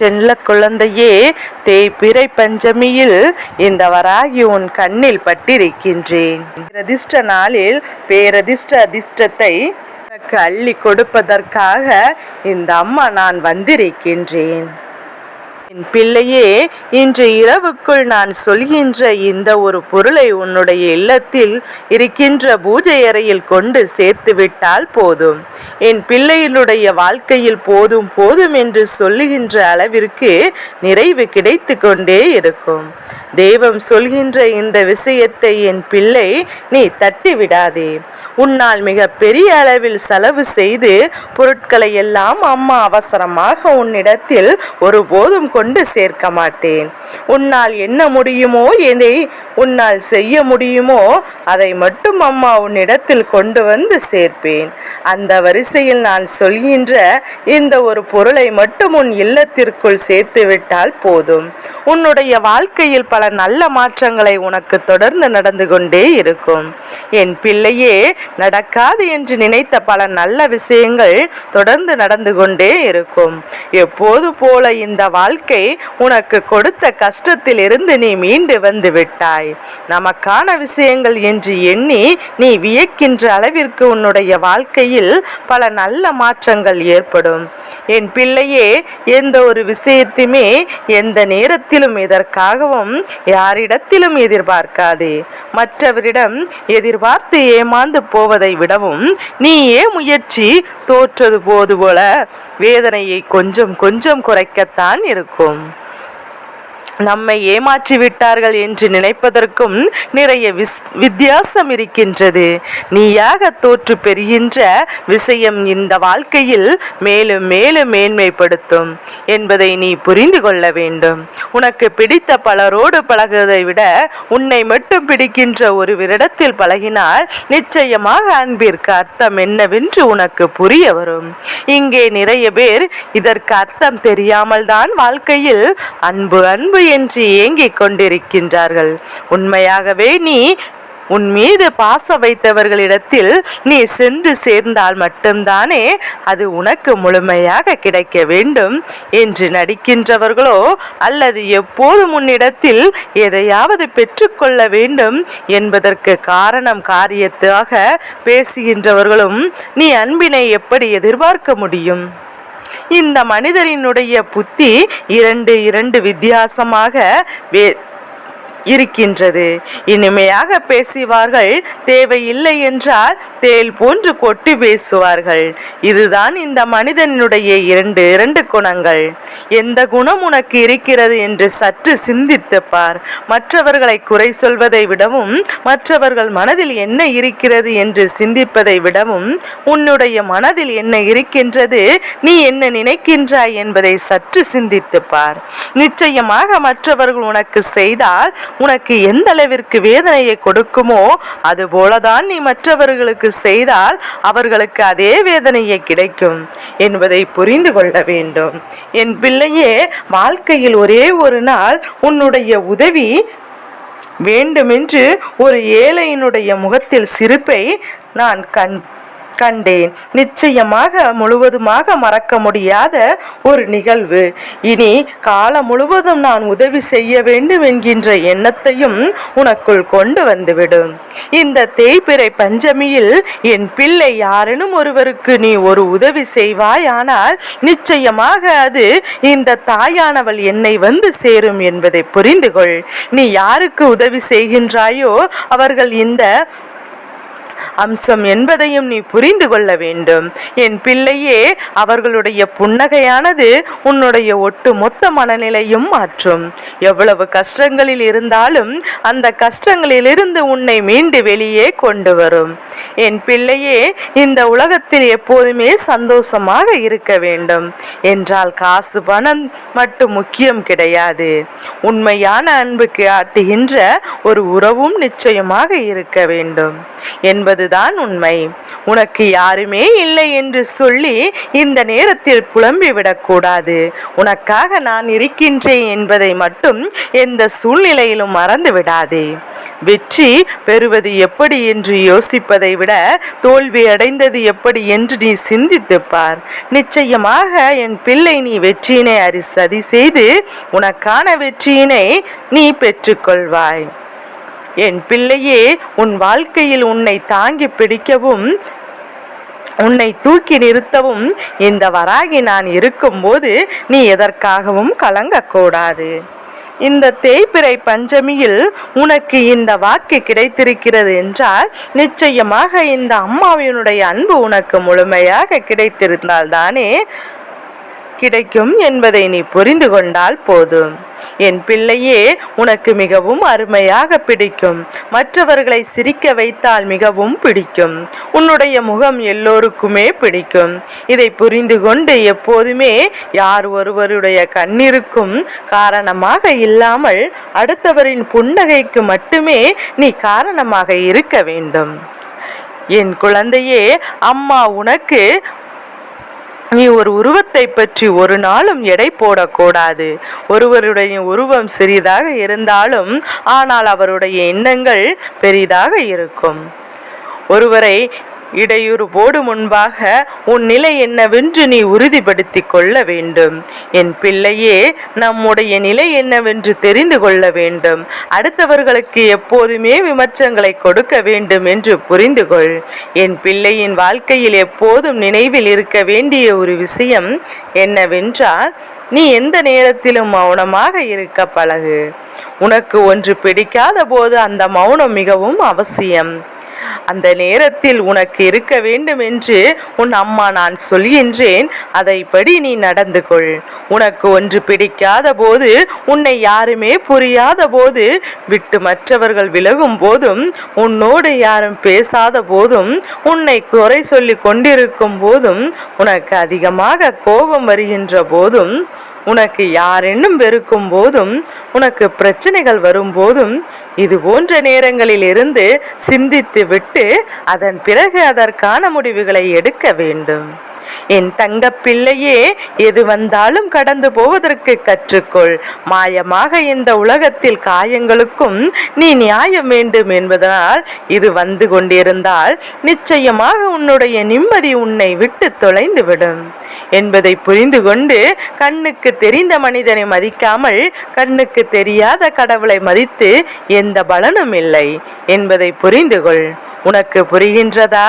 செல்ல குழந்தையே தேய்பிறை பஞ்சமியில் இந்த வராகி உன் கண்ணில் பட்டிருக்கின்றேன். அதிர்ஷ்ட நாளில் பேரதிர்ஷ்ட அதிர்ஷ்டத்தை உனக்கு அள்ளி கொடுப்பதற்காக இந்த அம்மா நான் வந்திருக்கின்றேன். என் பிள்ளையே இன்று இரவுக்குள் நான் சொல்கின்ற இந்த ஒரு பொருளை உன்னுடைய இல்லத்தில் இருக்கின்ற பூஜை அறையில் கொண்டு சேர்த்து விட்டால் போதும். என் பிள்ளையினுடைய வாழ்க்கையில் போதும் போதும் என்று சொல்லுகின்ற அளவிற்கு நிறைவு கிடைத்து கொண்டே இருக்கும். தெய்வம் சொல்கின்ற இந்த விஷயத்தை என் பிள்ளை நீ தட்டி விடாதே உன்னால் மிக பெரிய அளவில் செலவு செய்து பொருட்களை எல்லாம் அம்மா அவசரமாக உன்னிடத்தில் ஒருபோதும் கொண்டு சேர்க்க மாட்டேன். உன்னால் என்ன முடியுமோ எதை உன்னால் செய்ய முடியுமோ அதை மட்டும் அம்மா உன்னிடத்தில் கொண்டு வந்து சேர்ப்பேன். அந்த வரிசையில் நான் சொல்கின்ற இந்த ஒரு பொருளை மட்டும் உன் இல்லத்திற்குள் சேர்த்து விட்டால் போதும். உன்னுடைய வாழ்க்கையில் பல பல நல்ல மாற்றங்களை உனக்கு தொடர்ந்து நடந்து கொண்டே இருக்கும். என் பிள்ளையே நடக்காது என்று நினைத்த பல நல்ல விஷயங்கள் தொடர்ந்து நடந்து கொண்டே இருக்கும். எப்போது போல இந்த வாழ்க்கை உனக்கு கொடுத்த கஷ்டத்தில் இருந்து நீ மீண்டு வந்து விட்டாய். நமக்கான விஷயங்கள் என்று எண்ணி நீ வியக்கின்ற அளவிற்கு உன்னுடைய வாழ்க்கையில் பல நல்ல மாற்றங்கள் ஏற்படும். என் பிள்ளையே எந்த ஒரு விஷயத்தையுமே எந்த நேரத்திலும் இதற்காகவும் யாரிடத்திலும் எதிர்பார்க்காதே. மற்றவரிடம் எதிர்பார்த்து ஏமாந்து போவதை விடவும் நீயே முயற்சி தோற்றது போது போல வேதனையை கொஞ்சம் கொஞ்சம் குறைக்கத்தான் இருக்கும். நம்மை ஏமாற்றி விட்டார்கள் என்று நினைப்பதற்கும் நிறைய விஸ் வித்தியாசம் இருக்கின்றது. நீயாக தோற்று பெறுகின்ற விஷயம் இந்த வாழ்க்கையில் மேலும் மேலும் மேன்மைப்படுத்தும் என்பதை நீ புரிந்து கொள்ள வேண்டும். உனக்கு பிடித்த பலரோடு பழகுவதை விட உன்னை மட்டும் பிடிக்கின்ற ஒருவரிடத்தில் பழகினால் நிச்சயமாக அன்பிற்கு அர்த்தம் என்னவென்று உனக்கு புரிய வரும். இங்கே நிறைய பேர் இதற்கு அர்த்தம் தெரியாமல் தான் வாழ்க்கையில் அன்பு அன்பு என்று ஏங்கிக் கொண்டிருக்கின்றார்கள். உண்மையாகவே நீ உன் மீது பாச வைத்தவர்களிடத்தில் நீ சென்று சேர்ந்தால் மட்டும்தானே அது உனக்கு முழுமையாக கிடைக்க வேண்டும் என்று நடிக்கின்றவர்களோ அல்லது எப்போதும் உன்னிடத்தில் எதையாவது பெற்றுக்கொள்ள வேண்டும் என்பதற்கு காரணம் காரியத்தாக பேசுகின்றவர்களும் நீ அன்பினை எப்படி எதிர்பார்க்க முடியும்? இந்த மனிதரினுடைய புத்தி இரண்டு இரண்டு வித்தியாசமாக வே இருக்கின்றது. இனிமையாக பேசுவார்கள் தேவையில்லை என்றால் தேல் போன்று கொட்டி பேசுவார்கள் இதுதான் இந்த மனிதனுடைய இரண்டு இரண்டு குணங்கள். எந்த குணம் உனக்கு இருக்கிறது என்று சற்று சிந்தித்து பார். மற்றவர்களை குறை சொல்வதை விடவும் மற்றவர்கள் மனதில் என்ன இருக்கிறது என்று சிந்திப்பதை விடவும் உன்னுடைய மனதில் என்ன இருக்கின்றது நீ என்ன நினைக்கின்றாய் என்பதை சற்று சிந்தித்து பார். நிச்சயமாக மற்றவர்கள் உனக்கு செய்தால் உனக்கு எந்த அளவிற்கு வேதனையை கொடுக்குமோ அதுபோலதான் நீ மற்றவர்களுக்கு செய்தால் அவர்களுக்கு அதே வேதனையை கிடைக்கும் என்பதை புரிந்து கொள்ள வேண்டும். என் பிள்ளையே வாழ்க்கையில் ஒரே ஒரு நாள் உன்னுடைய உதவி வேண்டுமென்று ஒரு ஏழையினுடைய முகத்தில் சிரிப்பை நான் கண் கண்டேன். நிச்சயமாக முழுவதுமாக மறக்க முடியாத ஒரு நிகழ்வு. இனி காலம் முழுவதும் நான் உதவி செய்ய வேண்டும் என்கின்ற எண்ணத்தையும் உனக்குள் கொண்டு வந்துவிடும். இந்த தேய்பிறை பஞ்சமியில் என் பிள்ளை யாரேனும் ஒருவருக்கு நீ ஒரு உதவி செய்வாயானால் நிச்சயமாக அது இந்த தாயானவள் என்னை வந்து சேரும் என்பதை புரிந்து கொள் நீ யாருக்கு உதவி செய்கின்றாயோ அவர்கள் இந்த அம்சம் என்பதையும் நீ புரிந்து கொள்ள வேண்டும். என் பிள்ளையே அவர்களுடைய புன்னகையானது உன்னுடைய ஒட்டு மொத்த மனநிலையும் மாற்றும். எவ்வளவு கஷ்டங்களில் இருந்தாலும் அந்த கஷ்டங்களிலிருந்து உன்னை மீண்டு வெளியே கொண்டு வரும். என் பிள்ளையே இந்த உலகத்தில் எப்போதுமே சந்தோஷமாக இருக்க வேண்டும். என்றால் காசு பணம் மட்டும் முக்கியம் கிடையாது. உண்மையான அன்புக்கு ஆட்டுகின்ற ஒரு உறவும் நிச்சயமாக இருக்க வேண்டும். என்பது அதுதான் உண்மை. உனக்கு யாருமே இல்லை என்று சொல்லி இந்த நேரத்தில் புலம்பி விடக்கூடாது உனக்காக நான் இருக்கின்றேன் என்பதை மட்டும் எந்த சூழ்நிலையிலும் மறந்து விடாதே. வெற்றி பெறுவது எப்படி என்று யோசிப்பதை விட தோல்வி அடைந்தது எப்படி என்று நீ சிந்தித்துப்பார் நிச்சயமாக என் பிள்ளை நீ வெற்றியினை அரி சதி செய்து உனக்கான வெற்றியினை நீ பெற்றுக்கொள்வாய். என் பிள்ளையே உன் வாழ்க்கையில் உன்னை தாங்கி பிடிக்கவும் உன்னை தூக்கி நிறுத்தவும் இந்த வராகி நான் இருக்கும்போது நீ எதற்காகவும் கலங்கக்கூடாது. இந்த தேய்பிறை பஞ்சமியில் உனக்கு இந்த வாக்கு கிடைத்திருக்கிறது என்றால் நிச்சயமாக இந்த அம்மாவினுடைய அன்பு உனக்கு முழுமையாக கிடைத்திருந்தால் தானே கிடைக்கும் என்பதை நீ புரிந்து கொண்டால் போதும். என் பிள்ளையே உனக்கு மிகவும் அருமையாக பிடிக்கும். மற்றவர்களை சிரிக்க வைத்தால் மிகவும் பிடிக்கும். உன்னுடைய முகம் எல்லோருக்குமே பிடிக்கும். இதை புரிந்து கொண்டு எப்போதுமே யார் ஒருவருடைய கண்ணிருக்கும் காரணமாக இல்லாமல் அடுத்தவரின் புன்னகைக்கு மட்டுமே நீ காரணமாக இருக்க வேண்டும். என் குழந்தையே அம்மா உனக்கு நீ ஒரு உருவத்தை பற்றி ஒரு நாளும் எடை போடக்கூடாது. ஒருவருடைய உருவம் சிறிதாக இருந்தாலும் ஆனால் அவருடைய எண்ணங்கள் பெரிதாக இருக்கும். ஒருவரை இடையூறு போடு முன்பாக உன் நிலை என்னவென்று நீ உறுதிப்படுத்திக் கொள்ள வேண்டும். என் பிள்ளையே நம்முடைய நிலை என்னவென்று தெரிந்து கொள்ள வேண்டும். அடுத்தவர்களுக்கு எப்போதுமே விமர்சனங்களை கொடுக்க வேண்டும் என்று புரிந்து கொள். என் பிள்ளையின் வாழ்க்கையில் எப்போதும் நினைவில் இருக்க வேண்டிய ஒரு விஷயம் என்னவென்றால் நீ எந்த நேரத்திலும் மௌனமாக இருக்க பழகு. உனக்கு ஒன்று பிடிக்காத போது அந்த மௌனம் மிகவும் அவசியம். அந்த நேரத்தில் உனக்கு இருக்க வேண்டும் என்று உன் அம்மா நான் சொல்கின்றேன். அதைப்படி நீ நடந்து கொள். உனக்கு ஒன்று பிடிக்காத போது உன்னை யாருமே புரியாத போது விட்டு மற்றவர்கள் விலகும் போதும் உன்னோடு யாரும் பேசாத போதும் உன்னை குறை சொல்லி கொண்டிருக்கும் போதும் உனக்கு அதிகமாக கோபம் வருகின்ற போதும் உனக்கு யாரென்னும் வெறுக்கும் போதும் உனக்கு பிரச்சனைகள் வரும்போதும் இது போன்ற நேரங்களில் இருந்து சிந்தித்து விட்டு அதன் பிறகு அதற்கான முடிவுகளை எடுக்க வேண்டும். என் தங்க பிள்ளையே எது வந்தாலும் கடந்து போவதற்கு கற்றுக்கொள். மாயமாக இந்த உலகத்தில் காயங்களுக்கும் நீ நியாயம் வேண்டும் என்பதனால் இது வந்து கொண்டிருந்தால் நிச்சயமாக உன்னுடைய நிம்மதி உன்னை விட்டு தொலைந்து விடும் என்பதை புரிந்து கொண்டு கண்ணுக்கு தெரிந்த மனிதனை மதிக்காமல் கண்ணுக்கு தெரியாத கடவுளை மதித்து எந்த பலனும் இல்லை என்பதை புரிந்து கொள். உனக்கு புரிகின்றதா?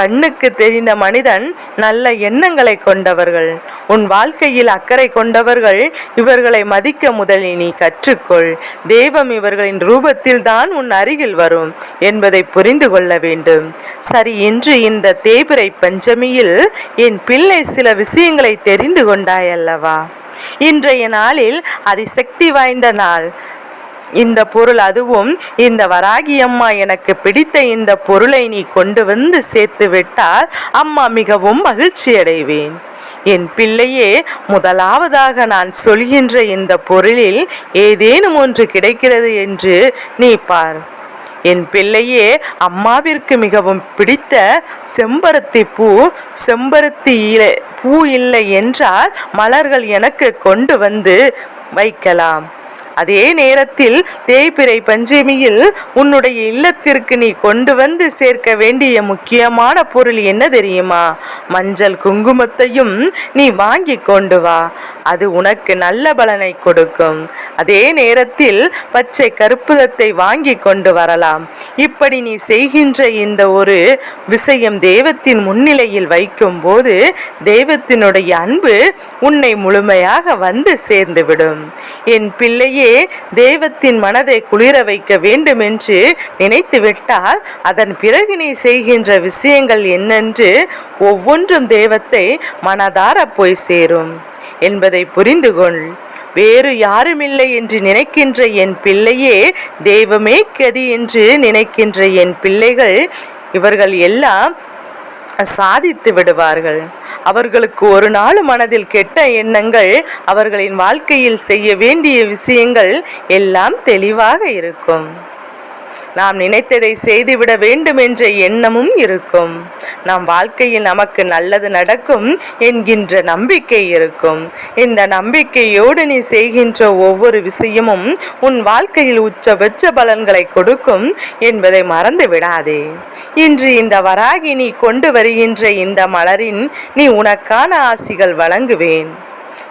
கண்ணுக்கு தெரிந்த மனிதன் நல்ல எண்ணங்களை கொண்டவர்கள். உன் வாழ்க்கையில் அக்கறை கொண்டவர்கள் இவர்களை மதிக்க முதலில் நீ கற்றுக்கொள். தெய்வம் இவர்களின் ரூபத்தில் தான் உன் அருகில் வரும் என்பதை புரிந்து கொள்ள வேண்டும். சரி இன்று இந்த தேபிரை பஞ்சமியில் என் பிள்ளை சில விஷயங்களை தெரிந்து கொண்டாயல்லவா? இன்றைய நாளில் அதிசக்தி வாய்ந்த நாள். இந்த பொருள் அதுவும் இந்த வராகி அம்மா எனக்கு பிடித்த இந்த பொருளை நீ கொண்டு வந்து சேர்த்து விட்டால் அம்மா மிகவும் மகிழ்ச்சி அடைவேன். என் பிள்ளையே முதலாவதாக நான் சொல்கின்ற இந்த பொருளில் ஏதேனும் ஒன்று கிடைக்கிறது என்று நீ பார். என் பிள்ளையே அம்மாவிற்கு மிகவும் பிடித்த செம்பருத்தி பூ செம்பருத்தி இலை பூ இல்லை என்றால் மலர்கள் எனக்கு கொண்டு வந்து வைக்கலாம். அதே நேரத்தில் தேய்பிறை பஞ்சமியில் உன்னுடைய இல்லத்திற்கு நீ கொண்டு வந்து சேர்க்க வேண்டிய முக்கியமான பொருள் என்ன தெரியுமா? மஞ்சள் குங்குமத்தையும் நீ வாங்கி கொண்டு வா. அது உனக்கு நல்ல பலனை கொடுக்கும். அதே நேரத்தில் பச்சை கற்பூரத்தை வாங்கி கொண்டு வரலாம். இப்படி நீ செய்கின்ற இந்த ஒரு விஷயம் தெய்வத்தின் முன்னிலையில் வைக்கும் போது தெய்வத்தினுடைய அன்பு உன்னை முழுமையாக வந்து சேர்ந்துவிடும். என் பிள்ளையே தெய்வத்தின் மனதை குளிர வைக்க வேண்டும் என்று நினைத்துவிட்டால் அதன் பிறகு நீ செய்கின்ற விஷயங்கள் என்னென்று ஒவ்வொன்றும் தெய்வத்தை மனதார போய் சேரும் என்பதை புரிந்து கொள் வேறு யாருமில்லை என்று நினைக்கின்ற என் பிள்ளையே தெய்வமே கதி என்று நினைக்கின்ற என் பிள்ளைகள் இவர்கள் எல்லாம் சாதித்து விடுவார்கள். அவர்களுக்கு ஒரு நாள் மனதில் கெட்ட எண்ணங்கள் அவர்களின் வாழ்க்கையில் செய்ய வேண்டிய விஷயங்கள் எல்லாம் தெளிவாக இருக்கும். நாம் நினைத்ததை செய்துவிட வேண்டும் என்ற எண்ணமும் இருக்கும். நம் வாழ்க்கையில் நமக்கு நல்லது நடக்கும் என்கின்ற நம்பிக்கை இருக்கும். இந்த நம்பிக்கையோடு நீ செய்கின்ற ஒவ்வொரு விஷயமும் உன் வாழ்க்கையில் உச்சபட்ச பலன்களை கொடுக்கும் என்பதை மறந்து விடாதே. இன்று இந்த வராகி நீ கொண்டு வருகின்ற இந்த மலரின் நீ உனக்கான ஆசிகள் வழங்குவேன்.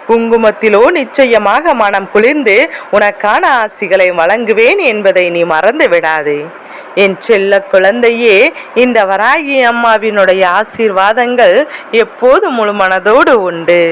குங்குமத்திலோ நிச்சயமாக மனம் குளிர்ந்து உனக்கான ஆசிகளை வழங்குவேன் என்பதை நீ மறந்து விடாதே என் செல்ல குழந்தையே இந்த வராகி அம்மாவினுடைய ஆசீர்வாதங்கள் எப்போது முழு மனதோடு உண்டு.